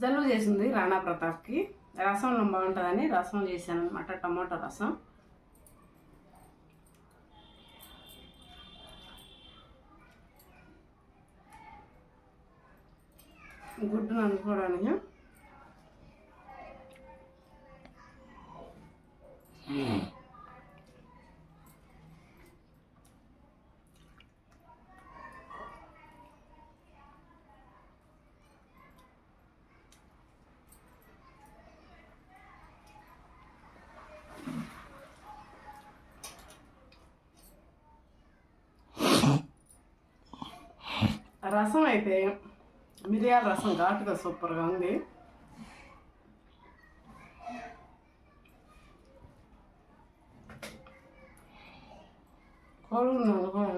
జలుబు చేసింది రాణా ప్రతాప్కి. రసం బాగుంటుందని రసం చేశాను అనమాట టమాటో రసం. గుడ్డును అనుకోవడానికి. రసం అయితే మిరియాల రసం ఘాటుగా సూపర్గా ఉంది. కోరుకున్నాను కూడా.